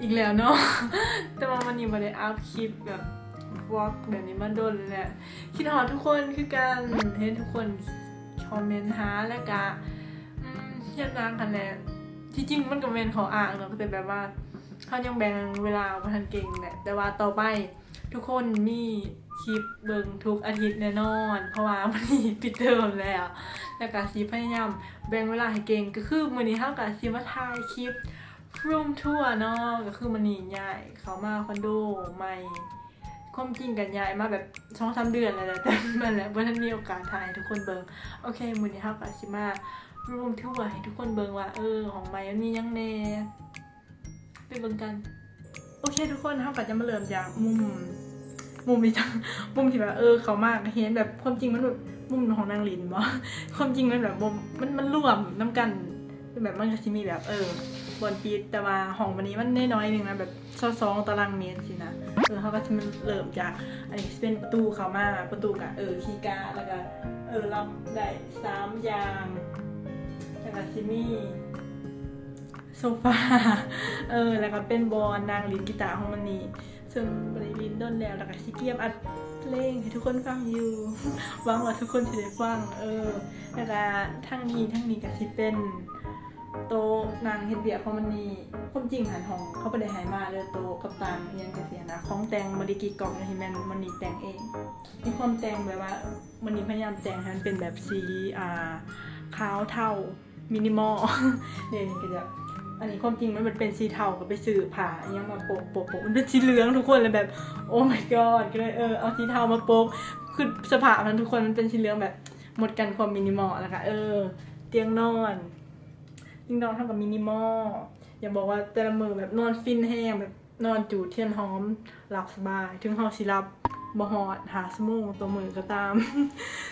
อีกแล้วเนาะ แต่ว่ามาได้อัพคลิปแบบวอล์กแบบนี้มาโดนเลยแหละ คิดหอดทุกคนคือการเห็นทุกคนคอมเมนต์หาแล้วก็อืมเฮียนางคะแนนที่จริงมันก็เป็นเของอ่างเนาะแต่แบบว่าเขายังแบ่งเวลาบ่ทันเก่งแหละแต่ว่าต่อไปทุกคนมีคลิปเบิ่งทุกอาทิตย์แน่นอน เพราะว่ามันนี้ปิดเทอมแล้ว แล้วก็สิพยายามแบ่งเวลาให้เก่งก็คือมื้อนี้เฮาก็สิมาถ่ายคลิป รูมทัวร์เนาะก็คือมันนี่ย้ายเขามาคอนโดใหม่ความจริงกันย้ายมาแบบช่องสาเดือนแล้วแต่มันแหละว่าท่านมีโอกาสถ่ายทุกคนเบิงโอเคมื้อนี้เฮาก็สิมารูมทัวร์ให้ทุกคนเบิงว่าเออของใหม่มันมียังแน่ไปเบิ่งกัน โอเคทุกคนเฮาก็จะมาเริ่มจากมุมมุมที่จังมุมที่แบบเออเขามากเห็นแบบความจริงมันแบบมุมของนางลินบ่ความจริงมันแบบบ่มันมันร่วมน้ำกันแบบมันก็สิมีแบบเออ บนปีดแต่ว่าห้องวันนี้มันน้อยๆหนึ่งนะแบบซอสองตารางเมตรสินะเออเขาก็จะมันเริ่มจากอันนี้เป็นประตูเขามาประตูกะเออคีการ์แล้วก็เออรับได้สามอย่างแล้วก็ซิมี่โซฟาเออแล้วก็เป็นบอลนางลินกีตาร์ของมันนี่ซึ่งบริลินด้นแล้วแล้วก็ซิเกียมอัดเพลงให้ทุกคนฟังอยู่หวังว่าทุกคนจะได้ฟังเออแล้วก็ทั้งนี้ทั้งนี้ก็สิเป็น โตนางเฮ็ดเบียกของมันนี่ความจริงหันของเขาไปได้หายมาเลยโตกับตางเรียนกเสียนะของแต่งมันได้กี่กล่องนะที่แมนมันนี่แต่งเองมีความแต่งแบบว่ามันนี่พยายามแต่งให้มันเป็นแบบสีอ่าขาวเทามินิมอลเนี่ยนี่ก็จะอันนี้ความจริงมันเป็นสีเทาก็ไปซื้อผ้าอยังมาโปะโปะโปะมันเป็นสีเหลืองทุกคนเลยแบบ โอ้ my god ก็เลยเออเอาสีเทามาโปะคือสภาพนั้นทุกคนมันเป็นสีเหลืองแบบ หมดกันความมินิมอลแล้วค่ะเออ เตียงนอน ยิ่งนอนเท่ากับมินิมอลอย่าบอกว่าแต่ละมือแบบนอนฟินแห้งแบบนอนจูดเทียนหอม หลับสบาย ถึงห้องสิรับบ่หอดหาสมูตัวมือก็ตาม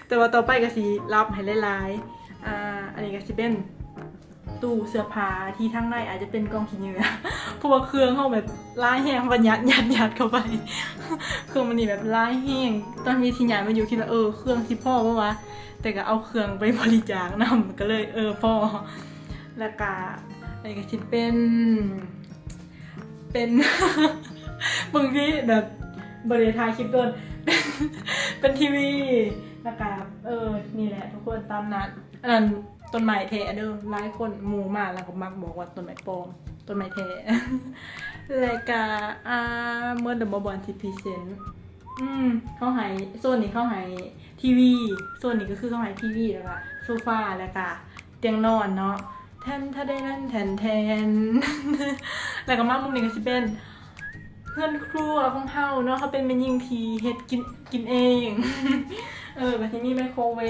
แต่ว่าต่อไปก็สิรับให้หลายๆอ่าอันนี้ก็สิเป็นตู้เสื้อผ้าที่ทั้งในอาจจะเป็นกองขี้เหงื่อเพราะว่าเครื่องเขาแบบล่ายแห้งบัญญัดยัดยัดเข้าไป เครื่องมันนี่แบบล่ายแห้ง ตอนมีทีใหญ่มาอยู่คิดว่าเออเครื่องที่พ่อปะวะแต่ก็เอาเครื่องไปบริจาคนำก็เลยเออพ่อ แล้วก็อะไรก็ชิเป็น เป็นบางทีแบบบริทายคลิปโดนเป็นทีวีแล้วก็เออ นี่แหละ ทุกคนตามนัดอันนั้นต้นไม้แท้เด้อหลายคนหมูมาแล้วก็มักบอกว่าต้นไม้ปลอมต้นไม้แท้แล้วก็อ่าเมื่อเดอะบอลทีพีเซนอืมเขาหายโซนนี้เขาหายทีวีโซนนี้ก็คือเขาหายทีวีแล้วก็โซฟาแล้วก็เตียงนอนเนาะ แทนถ้าได้นั่นแทนแทนแล้วก็มามุมนี้ก็สิเป็นเพื่อนครัวของเฮาเนาะเขาเป็นเมนยิงทีเฮ็ดกินกินเอง เออแบบที่มีไมโครเว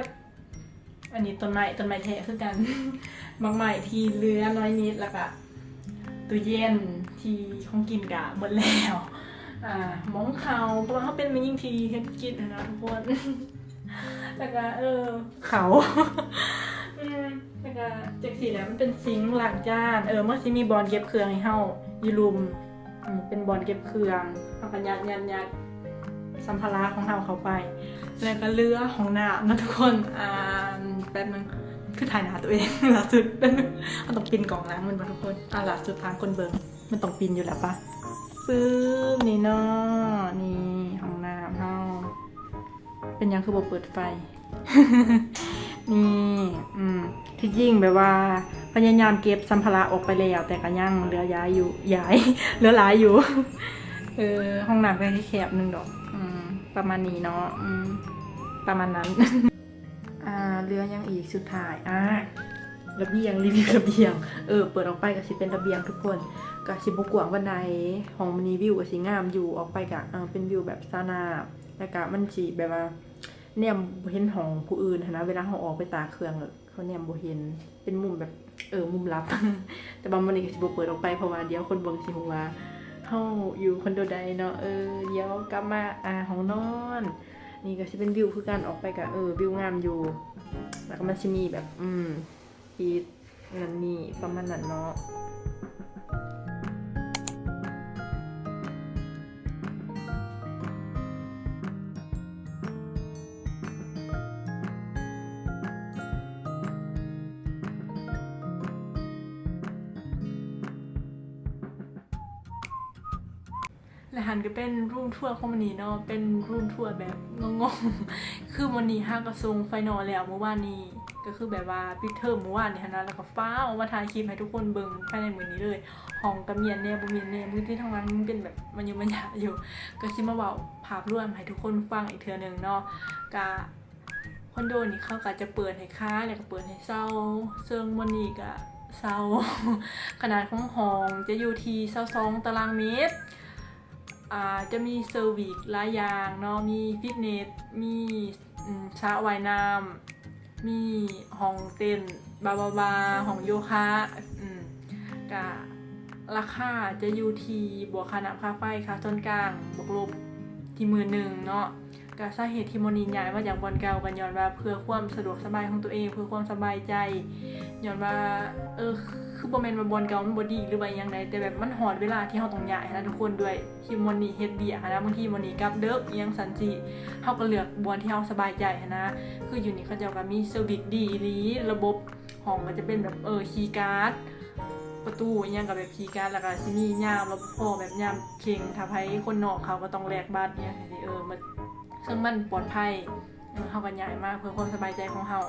ฟอันนี้ต้นไม้ต้นไม้แท้คือกันบางไม้ที่เหลือน้อยนิดแล้วก็ตู้เย็นที่ของกินกะหมดแล้วอ่ามองเขาเพราะว่าเขาเป็นมินิทีเฮ็ดกินนะทุกคนแล้วก็เออเขาอืม แล้วก็จากสีแล้วมันเป็นซิงค์ล้างจาน เออเมื่อสิมีบอลเก็บเครื่องให้เฮาอยู่รุมอืมเป็นบอลเก็บเครื่องเอากระยัดยัดยัดสัมภาระของเฮาเข้าไป แล้วก็เรือของหน้ำนะทุกคนอ่าแป๊บนึงคือถ่ายหนาตัวเอง ล่าสุดแป๊บนึงเอาต้องปินกล่องล้างมันปะทุกคนอ่าล่าสุดทางคนเบิงมันต้องปินอยู่แล้วปะปึ๊บนี่เนาะนี่ห้องน้ำเฮาเป็นยังคือบ่เปิดไฟ นี่อืมที่จริงแบบว่าพยายามเก็บสัมภาระออกไปแล้ว แต่ก็ยังเหลือย้ายอยู่ย้ายเหลือหลายอยู่ เออ ห้องน้ำก็แคบหนึงดอก อืม ประมาณนี้เนาะอืม ประมาณนั้น อ่าเรือยังอีกสุดท้ายอ่าระเบียงรีวิวระเบียง เออ เปิดออกไปก็สิเป็นระเบียงทุกคนก็สิบกวางวันใดของมันนี้วิวก็สิงามอยู่ออกไปกะเออเป็นวิวแบบซานาแล้วก็มันสิแบบว่า เนี่ยบเห็นของผู้อื่นนะเวลาเขาออกไปตาเครื่องเขาเนี่ยบเห็นเป็นมุมแบบเออมุมลับ แต่บางวันนี้ก็สิบ่เปิดออกไปเพราะว่าเดี๋ยวคนเบิ่งสิฮู้ว่าเฮาอยู่คนโดใดเนาะเออเดี๋ยวกลับมาอ่าห้องนอน นี่ก็สิเป็นวิวคือการออกไปกะเออวิวงามอยู่ แล้วก็มันสิมีแบบ อืมที่นั่นนี่ประมาณนั้นเนาะ และหันก็เป็นรูมทัวร์ของมันนี้เนาะเป็นรูมทัวร์แบบงงๆ คือมันนี้ห้างกระทรวงไฟนอลแล้วเมื่อวานนี้ก็คือแบบว่าปิดเทอมเมื่อวานนี้หั้นะแล้วก็ฟ้าวมาถ่ายคลิปให้ทุกคนเบิ่งภายในมือนี้เลยห้องกระเมียนเนี่ยบ่เมียนเนี่ยมือที่ทางนั้นมันเป็นแบบมันยังมันยาอยู่ ก็คิดมาเว่าภาพรวมให้ทุกคนฟังอีกเทือหนึ่งเนาะกะคอนโดนี่เขาก็จะเปิดให้ค้าแล้วก็เปิดให้เศร้าซึ่งมันนี่ก็เศร้าขนาดของห้องจะอยู่ที่22ตารางเมตร จะมีเซอร์วิสหลายอย่างเนาะมีฟิตเนสมีอืมสระว่ายน้ำมีห้องเต้นบาบาบาห้องโยคะกะราคาจะอยู่ที่บวกค่าน้ำค่าไฟค่าส่วนกลางบวกลบที่มือหนึ่งเนาะกะสาเหตุที่มนีย้ายมาจากบอนเก่ากันย้อนว่าเพื่อความสะดวกสบายของตัวเอง เพื่อความสบายใจย้อนว่าเออ คือบ่แม่นว่าบอนเก่ามันบ่ดีหรือว่าหยังใดแต่แบบมันหอดเวลาที่เฮาต้องย้ายนะทุกคนด้วยที่โมนีเฮ็ดเบียนะบางทีโมนีกลับเด้ออิหยังสันสิเฮาก็เลือกบอนที่เฮาสบายใจนะ คืออยู่นี่เขาเจะก็มีเซอร์วิสดีอีหลีระบบห้องก็จะเป็นแบบเออคีย์การ์ดประตูอยังกับแบบคีย์การ์ดแล้วก็สิมียามรปภแบบยามเข่งถ้าไผคนนอกเขาก็ต้องแลกบัตรเนี่ยเออมันซึ่งมันปลอดภัยเออเฮากันใหญ่มากเพื่อความสบายใจของเฮา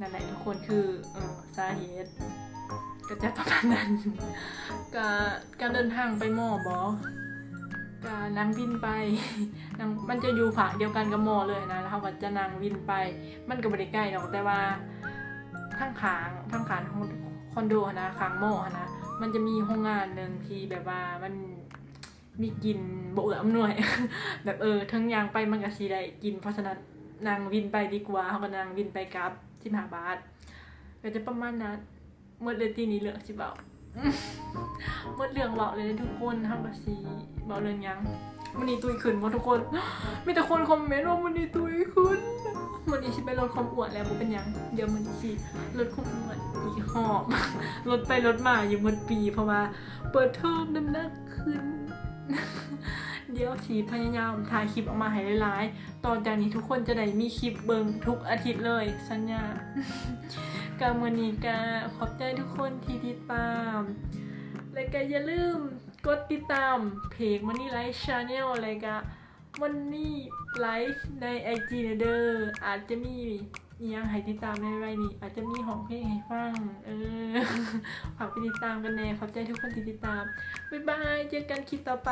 นั่นแหละทุกคนคือเออสาเหตุ ก็จะประมาณนั้นก็การเดินทางไปหมอบอการนั่งวินไปนั่งมันจะอยู่ฝากเดียวกันกับหมอเลยนะแล้วเขาก็จะนั่งวินไป มันก็บริใกล้หรอกแต่ว่าทั้งขางทั้งขางของคอนโดนะขางหมอนะมันจะมีโรงงานหนึ่งที่แบบว่ามันมีกลินบเอื้ออำนวย แบบเออทั้งยางไปมันก็สีได้กิน เพราะฉะนั้นนางวินไปดีกว่าเขาก็นางวินไปกลับที่มหาบาทก็จะประมาณนั้น เมื่อเดือนตีนี้เหลือสิเบาหมดเรื่องเบาเลยทุกคนทำกับซีเบาเรื่องหยังมันนี่ตุยขึ้นหมดทุกคนมีแต่คนคอมเมนต์ว่ามันนี่ตุยขึ้นมันนี่ชิไปลดความอ้วนแล้วบ่เป็นหยังเดี๋ยวมันสิลดความอ้วนอีกหอบลดไปลดมาอยู่หมดปีเพราะว่า เปิดเทอมน้ำหนักขึ้น เดี๋ยวสีพยายามถ่ายคลิปออกมาให้หลายๆตอนจากนี้ทุกคนจะได้มีคลิปเบิงทุกอาทิตย์เลยสัญญากามือนี้กาขอบใจทุกคนที่ติดตาม และก็อย่าลืมกดติดตามเพจมันนี่ไลฟ์ชาแนลอะไรกะมันนี่ไลฟ์ในไอจีเด้ออาจจะมีอหยังให้ติดตามในไรนี่อาจจะมีของเพลงให้ฟัง เออฝากไปติดตามกันแน่ขอบใจทุกคนที่ติดตาม บ๊ายบาย เจอกันคลิปต่อไป